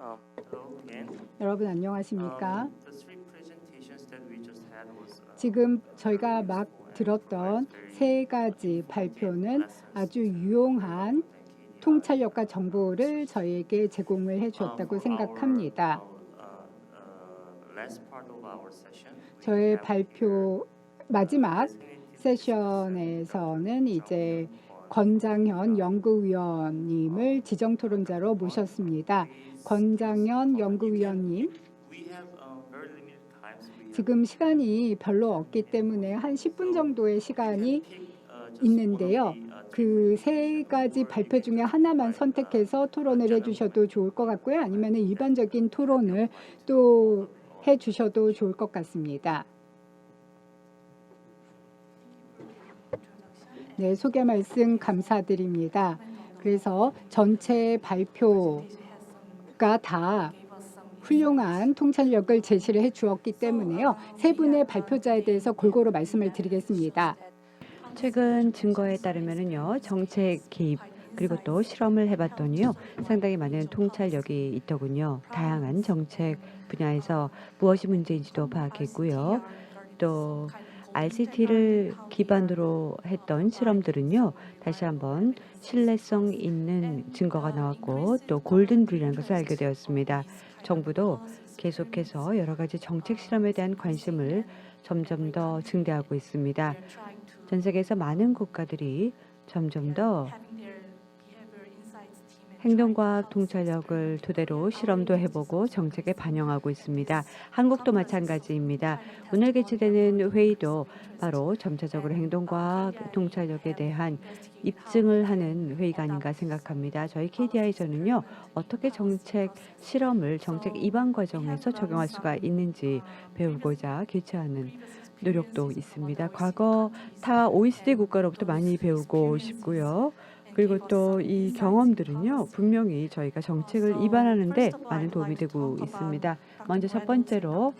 um. 여러분 안녕하십니까? Um, uh, 지금 저희가 막 들었던 세 가지 발표는 아주 유용한 통찰력과 정보를 저희에게 제공을 해주었다고 생각합니다. 저의 발표 마지막 세션에서는 이제 권장현 연구위원님을 지정 토론자로 모셨습니다. 권장현 연구위원님, 지금 시간이 별로 없기 때문에 한 10분 정도의 시간이 있는데요. 그 세 가지 발표 중에 하나만 선택해서 토론을 해주셔도 좋을 것 같고요. 아니면 일반적인 토론을 또 해주셔도 좋을 것 같습니다. 네, 소개 말씀 감사드립니다. 그래서 전체 발표 가다 훌륭한 통찰력을 제시를 해 주었기 때문에요. 세 분의 발표자에 대해서 골고루 말씀을 드리겠습니다. 최근 증거에 따르면은요 정책 개입 그리고 또 실험을 해봤더니요 상당히 많은 통찰력이 있더군요 다양한 정책 분야에서 무엇이 문제인지도 파악했고요 또 RCT를 기반으로 했던 실험들은요 다시 한번 신뢰성 있는 증거가 나왔고 또 골든 룰이라는 것을 알게 되었습니다 정부도 계속해서 여러 가지 정책 실험에 대한 관심을 점점 더 증대하고 있습니다. 전 세계에서 많은 국가들이 점점 더 행동과학 통찰력을 토대로 실험도 해보고 정책에 반영하고 있습니다. 한국도 마찬가지입니다. 오늘 개최되는 회의도 바로 점차적으로 행동과학 통찰력에 대한 입증을 하는 회의가 아닌가 생각합니다. 저희 KDI에서는요 어떻게 정책 실험을 정책 입안 과정에서 적용할 수가 있는지 배우고자 개최하는 노력도 있습니다. 과거 타 OECD 국가로부터 많이 배우고 싶고요. 그리고 또 이 경험들은요 분명히 저희가 정책을 입안하는데 많은 도움이 되고 있습니다. 먼저 첫 번째로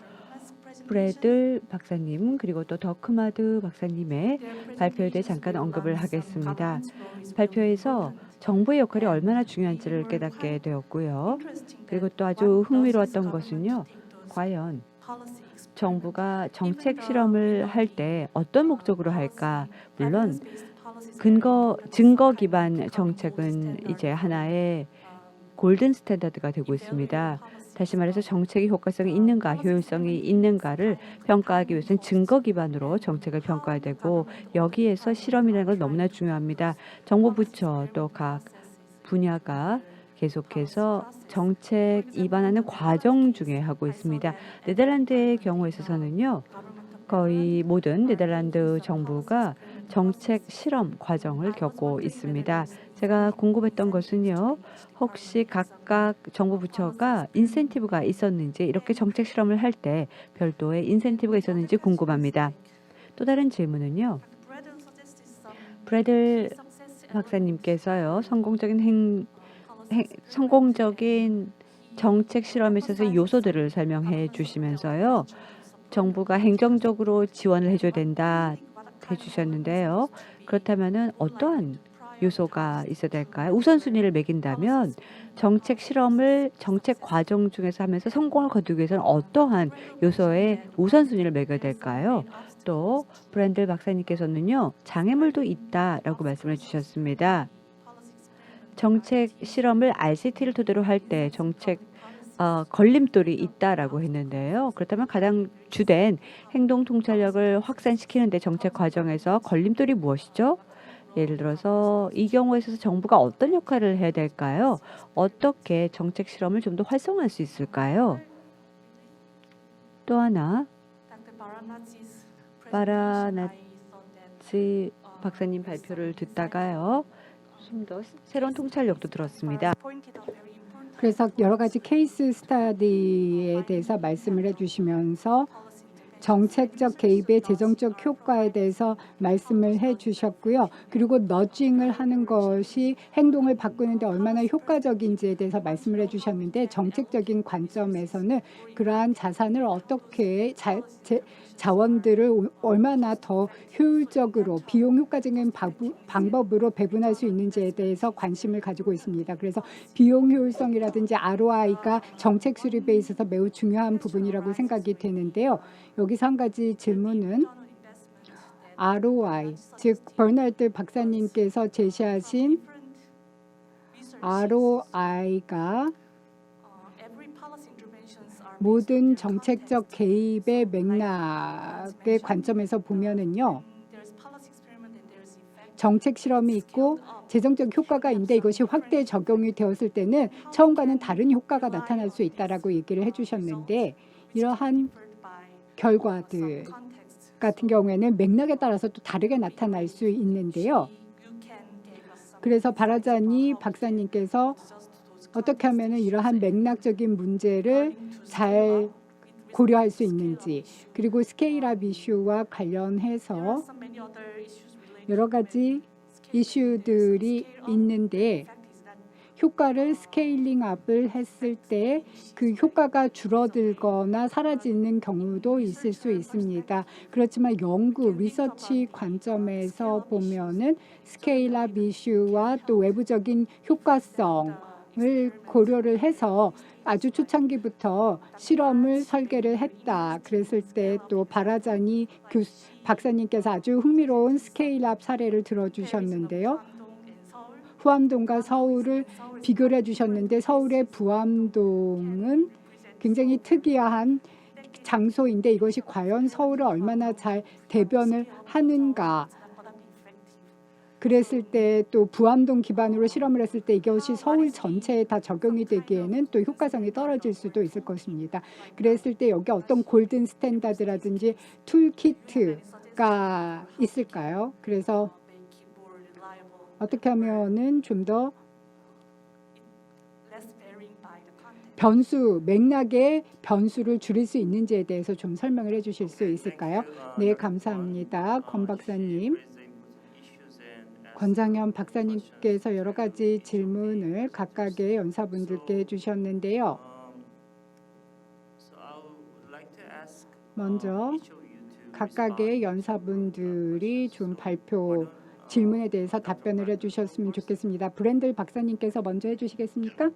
브래들 박사님 그리고 또 더크마드 박사님의 발표에 대해 잠깐 언급을 하겠습니다. 발표에서 정부의 역할이 얼마나 중요한지를 깨닫게 되었고요. 그리고 또 아주 흥미로웠던 것은요. 과연 정부가 정책 실험을 할 때 어떤 목적으로 할까? 물론 근거 증거 기반 정책은 이제 하나의 골든 스탠다드가 되고 있습니다. 다시 말해서 정책이 효과성이 있는가, 효율성이 있는가를 평가하기 위해서는 증거 기반으로 정책을 평가해야 되고 여기에서 실험이라는 건 너무나 중요합니다. 정부 부처 또 각 분야가 계속해서 정책 입안하는 과정 중에 하고 있습니다. 네덜란드의 경우에 있어서는요. 거의 모든 네덜란드 정부가 정책 실험 과정을 겪고 있습니다. 제가 궁금했던 것은요. 혹시 각각 정부 부처가 인센티브가 있었는지 이렇게 정책 실험을 할 때 별도의 인센티브가 있었는지 궁금합니다. 또 다른 질문은요. 브래들 박사님께서요. 성공적인 행, 행 성공적인 정책 실험에 있어서 요소들을 설명해 주시면서요. 정부가 행정적으로 지원을 해줘야 된다 해주셨는데요. 그렇다면은 어떠한 요소가 있어야 될까요? 우선순위를 매긴다면 정책 실험을 정책 과정 중에서 하면서 성공을 거두기 위해서는 어떠한 요소에 우선순위를 매겨야 될까요? 또 브랜들 박사님께서는요 장애물도 있다라고 말씀해 주셨습니다. 정책 실험을 RCT를 토대로 할 때 정책 어, 걸림돌이 있다라고 했는데요. 그렇다면 가장 주된 행동 통찰력을 확산시키는데 정책 과정에서 걸림돌이 무엇이죠? 예를 들어서 이 경우에 있어서 정부가 어떤 역할을 해야 될까요? 어떻게 정책 실험을 좀 더 활성화할 수 있을까요? 또 하나 바라나치 박사님 발표를 듣다가요. 좀 더 새로운 통찰력도 들었습니다. 그래서 여러 가지 케이스 스타디에 대해서 말씀을 해주시면서 정책적 개입의 재정적 효과에 대해서 말씀을 해 주셨고요. 그리고 너징을 하는 것이 행동을 바꾸는데 얼마나 효과적인지에 대해서 말씀을 해 주셨는데 정책적인 관점에서는 그러한 자산을 어떻게 자, 제, 자원들을 오- 얼마나 더 효율적으로 비용 효과적인 방법으로 배분할 수 있는지에 대해서 관심을 가지고 있습니다. 그래서 비용 효율성이라든지 ROI가 정책 수립에 있어서 매우 중요한 부분이라고 생각이 되는데요. 여기서 한 가지 질문은 ROI, 즉 버널드 박사님께서 제시하신 ROI가 모든 정책적 개입의 맥락의 관점에서 보면은요. 정책 실험이 있고 재정적 효과가 있는데 이것이 확대 적용이 되었을 때는 처음과는 다른 효과가 나타날 수 있다라고 얘기를 해주셨는데 이러한 결과들 같은 경우에는 맥락에 따라서 또 다르게 나타날 수 있는데요. 그래서 바라자니 박사님께서 어떻게 하면 이러한 맥락적인 문제를 잘 고려할 수 있는지 그리고 스케일업 이슈와 관련해서 여러 가지 이슈들이 있는데 효과를 스케일링 업을 했을 때 그 효과가 줄어들거나 사라지는 경우도 있을 수 있습니다. 그렇지만 연구, 리서치 관점에서 보면은 스케일업 이슈와 또 외부적인 효과성 을 고려를 해서 아주 초창기부터 실험을 설계를 했다. 그랬을 때 또 바라자니 교수, 박사님께서 아주 흥미로운 스케일업 사례를 들어주셨는데요. 후암동과 서울을 비교를 해주셨는데 서울의 부암동은 굉장히 특이한 장소인데 이것이 과연 서울을 얼마나 잘 대변을 하는가 그랬을 때 또 부암동 기반으로 실험을 했을 때 이것이 서울 전체에 다 적용이 되기에는 또 효과성이 떨어질 수도 있을 것입니다. 그랬을 때 여기 어떤 골든 스탠다드라든지 툴키트가 있을까요? 그래서 어떻게 하면은 좀 더 변수 맥락의 변수를 줄일 수 있는지에 대해서 좀 설명을 해주실 수 있을까요? 네, 감사합니다, 권 박사님. 권장현 박사님께서 여러 가지 질문을 각각의 연사분들께 해주셨는데요. 먼저 각각의 연사분들이 좀 발표 질문에 대해서 답변을 해주셨으면 좋겠습니다. 브랜들 박사님께서 먼저 해주시겠습니까? Uh,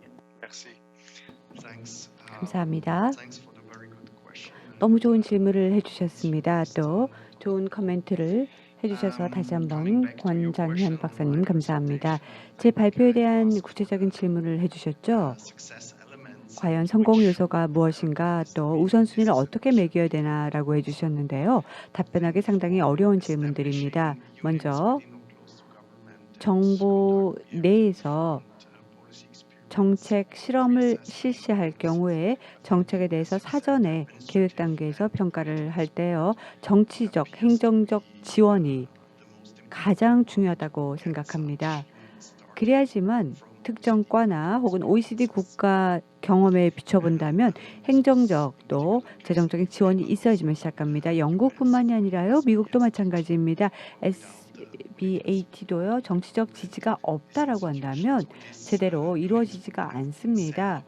감사합니다. Thanks for the very good question. 너무 좋은 질문을 해주셨습니다. 또 좋은 코멘트를 해주셔서 다시 한번 권장현 박사님 감사합니다. 제 발표에 대한 구체적인 질문을 해주셨죠. Success elements. 과연 성공 요소가 무엇인가 또 우선순위를 어떻게 매겨야 되나라고 해주셨는데요. 답변하기 상당히 어려운 질문들입니다. 먼저 정보 내에서 정책 실험을 실시할 경우에 정책에 대해서 사전에 계획 단계에서 평가를 할 때요. 정치적, 행정적 지원이 가장 중요하다고 생각합니다. 그래야지만 특정 과나 혹은 OECD 국가 경험에 비춰본다면 행정적 또 재정적인 지원이 있어야지만 시작합니다. 영국뿐만이 아니라요. 미국도 마찬가지입니다. SBAT도요. 정치적 지지가 없다라고 한다면 제대로 이루어지지가 않습니다.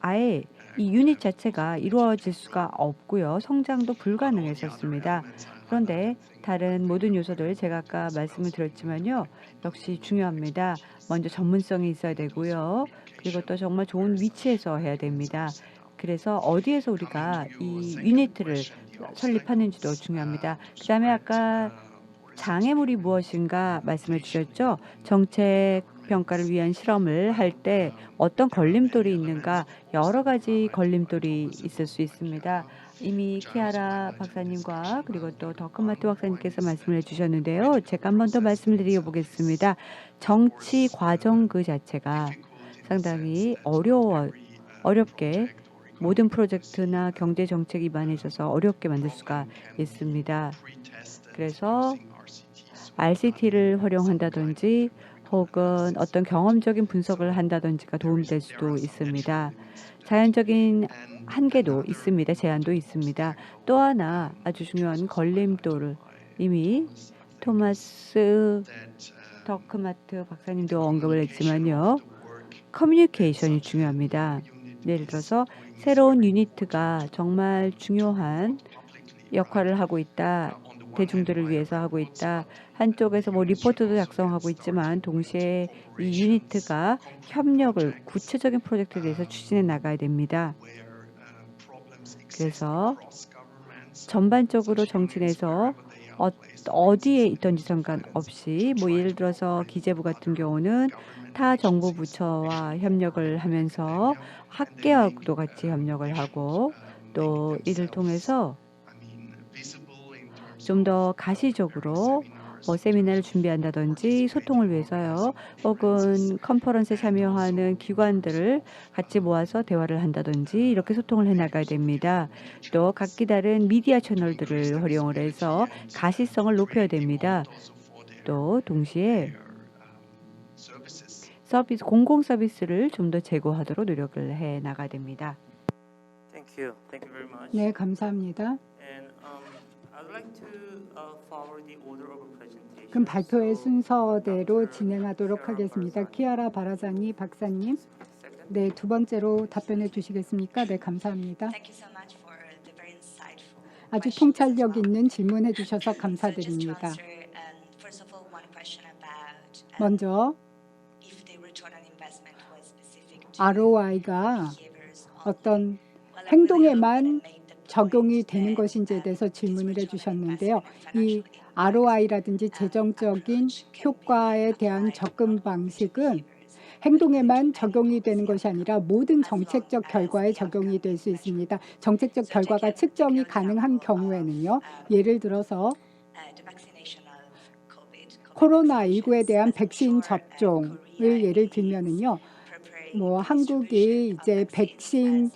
아예 이 유닛 자체가 이루어질 수가 없고요. 성장도 불가능했었습니다. 그런데 다른 모든 요소들 제가 아까 말씀을 드렸지만요. 역시 중요합니다. 먼저 전문성이 있어야 되고요. 그리고 또 정말 좋은 위치에서 해야 됩니다. 그래서 어디에서 우리가 이 유니트를 설립하는지도 중요합니다. 그 다음에 아까 장애물이 무엇인가 말씀해 주셨죠. 정책 평가를 위한 실험을 할 때 어떤 걸림돌이 있는가 여러 가지 걸림돌이 있을 수 있습니다. 이미 키아라 박사님과 그리고 또 더크마트 박사님께서 말씀을 해주셨는데요. 제가 한 번 더 말씀을 드려보겠습니다. 정치 과정 그 자체가 상당히 어려워 어렵게 모든 프로젝트나 경제 정책 입안에 있어서 어렵게 만들 수가 있습니다. 그래서 RCT를 활용한다든지 혹은 어떤 경험적인 분석을 한다든지가 도움될 수도 있습니다. 자연적인 한계도 있습니다. 제한도 있습니다. 또 하나 아주 중요한 걸림돌을 이미 토마스 더크마트 박사님도 언급을 했지만요. 커뮤니케이션이 중요합니다. 예를 들어서 새로운 유니트가 정말 중요한 역할을 하고 있다. 대중들을 위해서 하고 있다. 한쪽에서 뭐 리포트도 작성하고 있지만 동시에 이 유니트가 협력을 구체적인 프로젝트에 대해서 추진해 나가야 됩니다. 그래서 전반적으로 정치 내에서 어, 어디에 있던지 상관없이 뭐 예를 들어서 기재부 같은 경우는 타 정부 부처와 협력을 하면서 학계하고도 같이 협력을 하고 또 이를 통해서 좀 더 가시적으로 뭐 세미나를 준비한다든지 소통을 위해서요. 혹은 컨퍼런스에 참여하는 기관들을 같이 모아서 대화를 한다든지 이렇게 소통을 해 나가야 됩니다. 또 각기 다른 미디어 채널들을 활용을 해서 가시성을 높여야 됩니다. 또 동시에 서비스 공공 서비스를 좀 더 제고하도록 노력을 해 나가야 됩니다. Thank you. Thank you very much. 네, 감사합니다. 그럼 발표의 순서대로. 진행하도록 하겠습니다. 키아라 바라자니 박사님. 네, 두 번째로 답변해 주시겠습니까? 네, 감사합니다. Thank you so much for the very insightful 아주 통찰력. 있는 질문해 주셔서 감사드립니다. answer, um, first of all, one question about um, 먼저 if the return on investment was specific to ROI가. 어떤 행동에만 적용이 되는 것인지에 대해서 질문을 해주셨는데요. 이 ROI라든지 재정적인 효과에 대한 접근 방식은 행동에만 적용이 되는 것이 아니라 모든 정책적 결과에 적용이 될 수 있습니다. 정책적 결과가 측정이 가능한 경우에는요. 예를 들어서 uh, the vaccination of COVID, 코로나19에 대한 백신 접종을 예를 들면은요. 뭐 한국이 이제 백신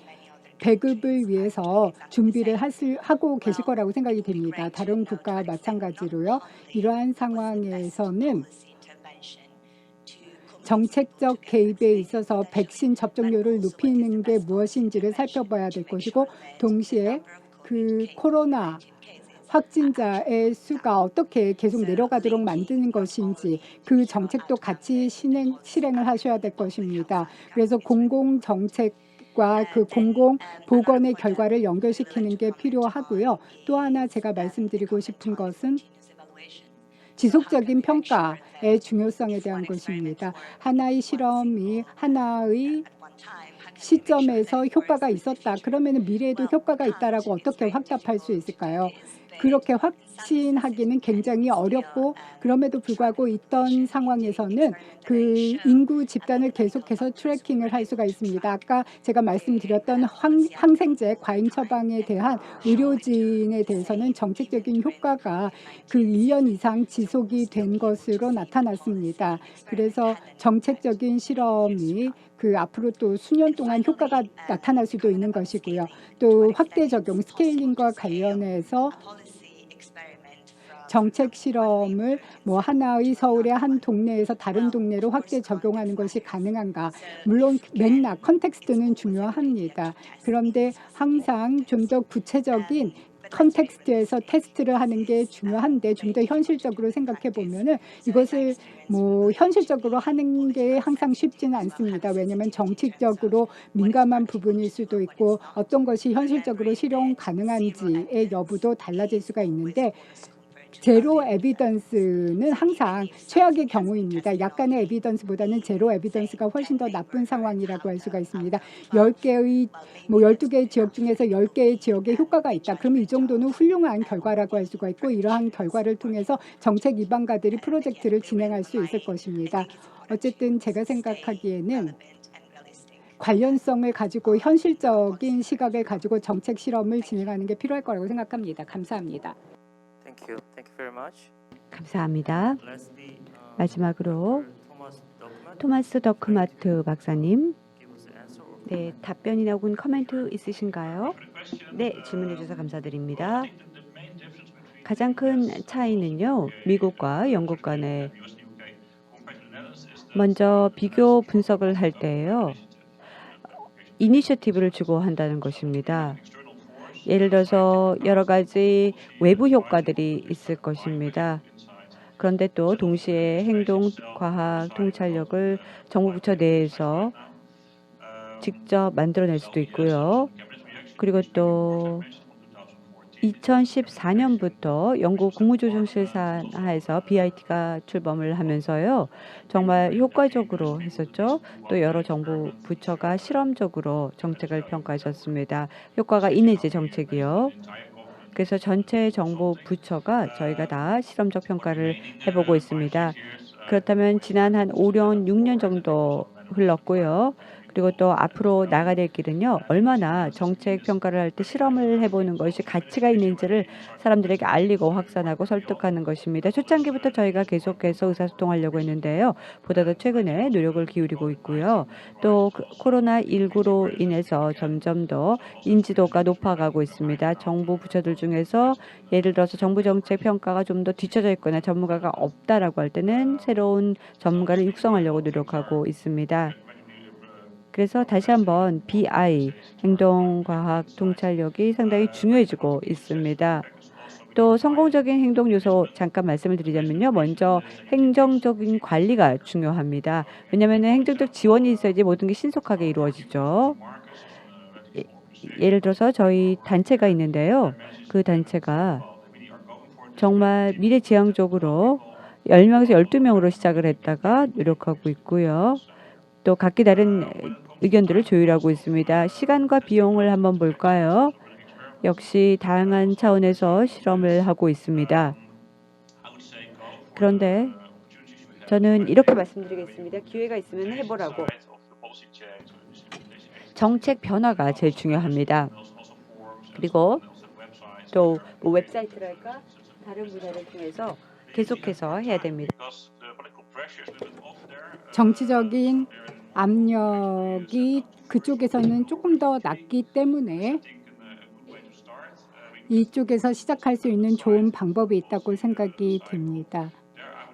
배급을 위해서 준비를 하실, 하고 계실 거라고 생각이 됩니다. 다른 국가와 마찬가지로요. 이러한 상황에서는 정책적 개입에 있어서 백신 접종률을 높이는 게 무엇인지를 살펴봐야 될 것이고 동시에 그 코로나 확진자의 수가 어떻게 계속 내려가도록 만드는 것인지 그 정책도 같이 실행, 실행을 하셔야 될 것입니다. 그래서 공공 정책 과 그 공공 보건의 결과를 연결시키는 게 필요하고요. 또 하나 제가 말씀드리고 싶은 것은 지속적인 평가의 중요성에 대한 것입니다. 하나의 실험이 하나의 시점에서 효과가 있었다. 그러면 미래에도 효과가 있다라고 어떻게 확답할 수 있을까요? 그렇게 확신하기는 굉장히 어렵고 그럼에도 불구하고 있던 상황에서는 그 인구 집단을 계속해서 트래킹을 할 수가 있습니다. 아까 제가 말씀드렸던 항, 항생제 과잉 처방에 대한 의료진에 대해서는 정책적인 효과가 그 1년 이상 지속이 된 것으로 나타났습니다. 그래서 정책적인 실험이 그 앞으로 또 수년 동안 효과가 나타날 수도 있는 것이고요. 또 확대 적용 스케일링과 관련해서 정책 실험을 뭐 하나의 서울의 한 동네에서 다른 동네로 확대 적용하는 것이 가능한가? 물론 맥락, 컨텍스트는 중요합니다. 그런데 항상 좀 더 구체적인 컨텍스트에서 테스트를 하는 게 중요한데 좀 더 현실적으로 생각해 보면은 이것을 뭐 현실적으로 하는 게 항상 쉽지는 않습니다. 왜냐하면 정치적으로 민감한 부분일 수도 있고 어떤 것이 현실적으로 실용 가능한지의 여부도 달라질 수가 있는데 제로 에비던스는 항상 최악의 경우입니다. 약간의 에비던스보다는 제로 에비던스가 훨씬 더 나쁜 상황이라고 할 수가 있습니다. 10개의 뭐 12개의 지역 중에서 10개의 지역에 효과가 있다. 그러면 이 정도는 훌륭한 결과라고 할 수가 있고 이러한 결과를 통해서 정책 입안가들이 프로젝트를 진행할 수 있을 것입니다. 어쨌든 제가 생각하기에는 관련성을 가지고 현실적인 시각을 가지고 정책 실험을 진행하는 게 필요할 거라고 생각합니다. 감사합니다. Thank you. Thank you very much. 감사합니다. Uh, 마지막으로 토마스 더크마트 박사님, 네 답변이나 혹은 코멘트 있으신가요? 네 질문해 주셔서 감사드립니다. 가장 큰 차이는요 미국과 영국 간의 먼저 비교 분석을 할 때요. 이니셔티브를 주고 한다는 것입니다. 예를 들어서 여러 가지 외부 효과들이 있을 것입니다. 그런데 또 동시에 행동, 과학, 통찰력을 정부 부처 내에서 직접 만들어낼 수도 있고요. 그리고 또 2014년부터 영국 국무조정실 산하에서 BIT가 출범을 하면서요. 정말 효과적으로 했었죠. 또 여러 정부 부처가 실험적으로 정책을 평가하셨습니다. 효과가 있는지 정책이요. 그래서 전체 정부 부처가 저희가 다 실험적 평가를 해보고 있습니다. 그렇다면 지난 한 5년, 6년 정도 흘렀고요. 그리고 또 앞으로 나가될 길은요. 얼마나 정책 평가를 할 때 실험을 해보는 것이 가치가 있는지를 사람들에게 알리고 확산하고 설득하는 것입니다. 초창기부터 저희가 계속해서 의사소통하려고 했는데요. 보다 더 최근에 노력을 기울이고 있고요. 또그 코로나 19로 인해서 점점 더 인지도가 높아가고 있습니다. 정부 부처들 중에서 예를 들어서 정부 정책 평가가 좀 더 뒤처져 있거나 전문가가 없다라고 할 때는 새로운 전문가를 육성하려고 노력하고 있습니다. 그래서 다시 한번 BI 행동과학 통찰력이 상당히 중요해지고 있습니다. 또 성공적인 행동 요소 잠깐 말씀을 드리자면요. 먼저 행정적인 관리가 중요합니다. 왜냐하면 행정적 지원이 있어야지 모든 게 신속하게 이루어지죠. 예- 예를 들어서 저희 단체가 있는데요. 그 단체가 정말 미래지향적으로 10명에서 12명으로 시작을 했다가 노력하고 있고요. 또 각기 다른 의견들을 조율하고 있습니다. 시간과 비용을 한번 볼까요? 역시 다양한 차원에서 실험을 하고 있습니다. 그런데 저는 이렇게 말씀드리겠습니다. 기회가 있으면 해보라고. 정책 변화가 제일 중요합니다. 그리고 또 뭐 웹사이트랄까 다른 분야를 통해서 계속해서 해야 됩니다. 정치적인 압력이 그쪽에서는 조금 더 낮기 때문에 이쪽에서 시작할 수 있는 좋은 방법이 있다고 생각이 듭니다.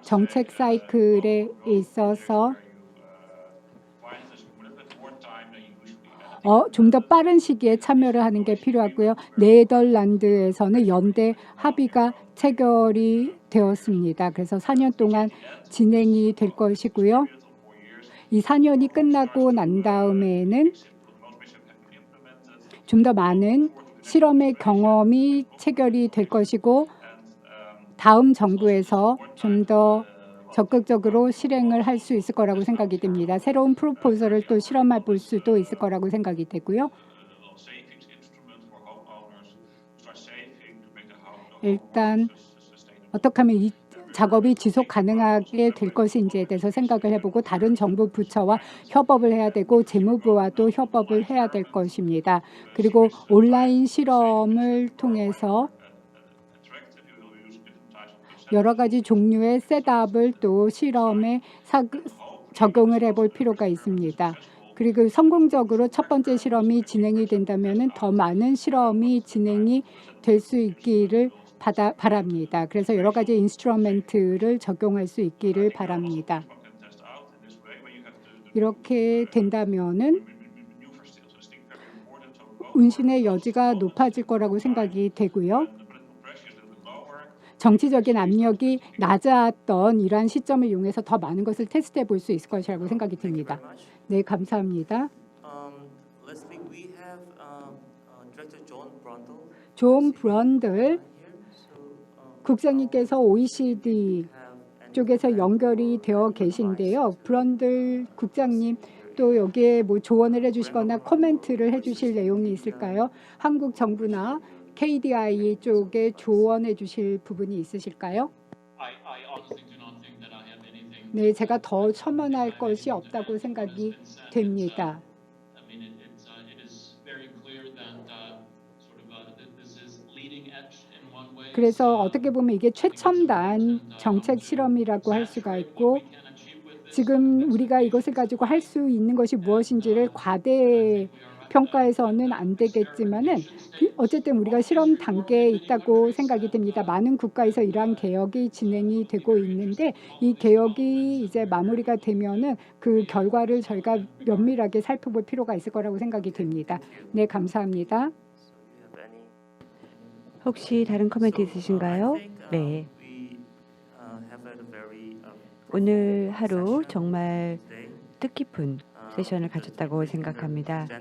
정책 사이클에 있어서 어, 좀 더 빠른 시기에 참여를 하는 게 필요하고요. 네덜란드에서는 연대 합의가 체결이 되었습니다. 그래서 4년 동안 진행이 될 것이고요. 이 4년이 끝나고 난 다음에는 좀 더 많은 실험의 경험이 체결이 될 것이고 다음 정부에서 좀 더 적극적으로 실행을 할 수 있을 거라고 생각이 됩니다. 새로운 프로포설을 또 실험해 볼 수도 있을 거라고 생각이 되고요. 일단 어떻게 하면 이 작업이 지속 가능하게 될 것인지에 대해서 생각을 해보고 다른 정부 부처와 협업을 해야 되고 재무부와도 협업을 해야 될 것입니다. 그리고 온라인 실험을 통해서 여러 가지 종류의 셋업을 또 실험에 사, 적용을 해볼 필요가 있습니다. 그리고 성공적으로 첫 번째 실험이 진행이 된다면 더 많은 실험이 진행이 될 수 있기를 바다, 바랍니다. 그래서 여러 가지 인스트루먼트를 적용할 수 있기를 바랍니다. 이렇게 된다면은 운신의 여지가 높아질 거라고 생각이 되고요. 정치적인 압력이 낮았던 이러한 시점을 이용해서 더 많은 것을 테스트해 볼 수 있을 것이라고 생각이 듭니다. 네, 감사합니다. Um, um, uh, 존 브런들 국장님께서 OECD 쪽에서 연결이 되어 계신데요. 브런들 국장님 또 여기에 뭐 조언을 해주시거나 코멘트를 해주실 내용이 있을까요? 한국 정부나 KDI 쪽에 조언해 주실 부분이 있으실까요? 네, 제가 더 첨언할 것이 없다고 생각이 됩니다. 그래서 어떻게 보면 이게 최첨단 정책 실험이라고 할 수가 있고. 지금 우리가 이것을 가지고 할 수 있는 것이 무엇인지를 과대 평가에서는 안 되겠지만은 어쨌든 우리가 실험 단계에 있다고 생각이 듭니다. 많은 국가에서 이러한 개혁이 진행이 되고 있는데 이 개혁이 이제 마무리가 되면은 그 결과를 저희가 면밀하게 살펴볼 필요가 있을 거라고 생각이 됩니다. 네, 감사합니다. 혹시 다른 코멘트 uh, 있으신가요? Uh, 네. uh, uh, 오늘 하루 정말. 뜻깊은 Uh, 세션을 가졌다고 생각합니다.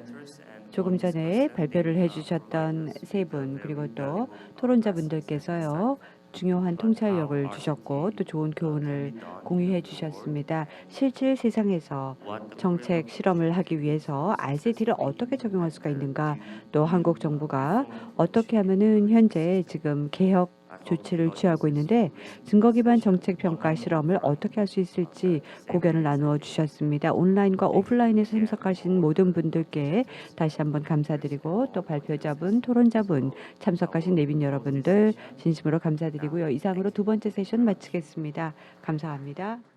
조금 전에 발표를 uh, 해주셨던 세 분 그리고 또 토론자분들께서요 중요한 통찰력을 주셨고 또 좋은 교훈을 공유해 주셨습니다. 실질 세상에서 정책 실험을 하기 위해서 RCT를 어떻게 적용할 수가 있는가 또 한국 정부가 어떻게 하면은 현재 지금 개혁 조치를 취하고 있는데 증거 기반 정책 평가 실험을 어떻게 할 수 있을지 고견을 나누어 주셨습니다. 온라인과 오프라인에서 참석하신 모든 분들께 다시 한번 감사드리고 또 발표자분, 토론자분, 참석하신 내빈 여러분들 진심으로 감사드리고요. 이상으로 두 번째 세션 마치겠습니다. 감사합니다.